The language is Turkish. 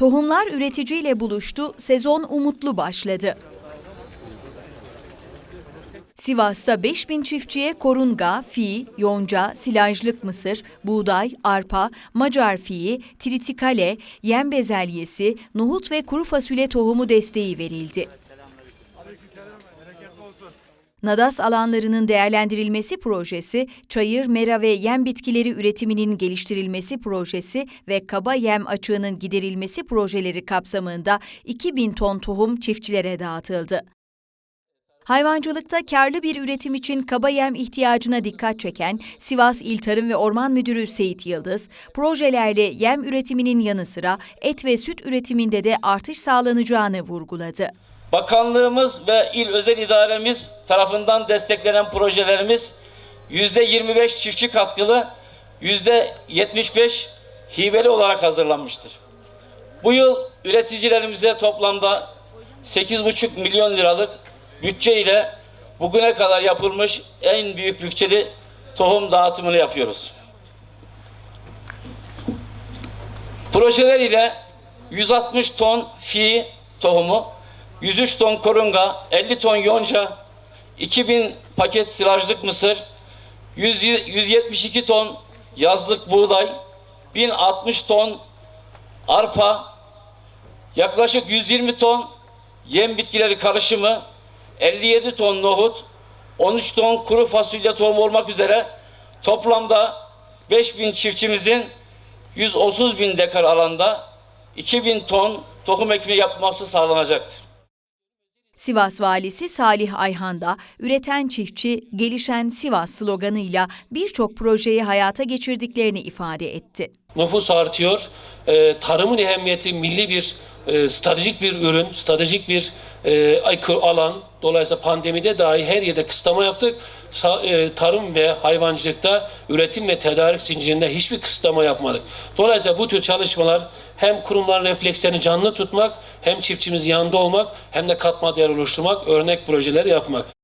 Tohumlar üreticiyle buluştu, sezon umutlu başladı. Sivas'ta 5000 çiftçiye korunga, fi, yonca, silajlık mısır, buğday, arpa, macar fiyi, tritikale, yem bezelyesi, nohut ve kuru fasulye tohumu desteği verildi. Nadas alanlarının değerlendirilmesi projesi, çayır, mera ve yem bitkileri üretiminin geliştirilmesi projesi ve kaba yem açığının giderilmesi projeleri kapsamında 2000 ton tohum çiftçilere dağıtıldı. Hayvancılıkta karlı bir üretim için kaba yem ihtiyacına dikkat çeken Sivas İl Tarım ve Orman Müdürü Seyit Yıldız, projelerle yem üretiminin yanı sıra et ve süt üretiminde de artış sağlanacağını vurguladı. Bakanlığımız ve il özel idaremiz tarafından desteklenen projelerimiz %25 çiftçi katkılı, %75 hibeli olarak hazırlanmıştır. Bu yıl üreticilerimize toplamda 8,5 milyon liralık bütçe ile bugüne kadar yapılmış en büyük bütçeli tohum dağıtımını yapıyoruz. Projeler ile 160 ton fi tohumu, 103 ton korunga, 50 ton yonca, 2000 paket silajlık mısır, 100 172 ton yazlık buğday, 1060 ton arpa, yaklaşık 120 ton yem bitkileri karışımı, 57 ton nohut, 13 ton kuru fasulye tohumu olmak üzere toplamda 5000 çiftçimizin 130 bin dekar alanda 2000 ton tohum ekimi yapması sağlanacaktır. Sivas Valisi Salih Ayhan da üreten çiftçi, gelişen Sivas sloganıyla birçok projeyi hayata geçirdiklerini ifade etti. Nüfus artıyor. Ee, tarımın ehemmiyeti milli bir e, stratejik bir ürün, stratejik bir e, alan. Dolayısıyla pandemide dahi her yerde kısıtlama yaptık. Sa- e, tarım ve hayvancılıkta üretim ve tedarik zincirinde hiçbir kısıtlama yapmadık. Dolayısıyla bu tür çalışmalar hem kurumların reflekslerini canlı tutmak, hem çiftçimiz yanında olmak, hem de katma değer oluşturmak, örnek projeler yapmak.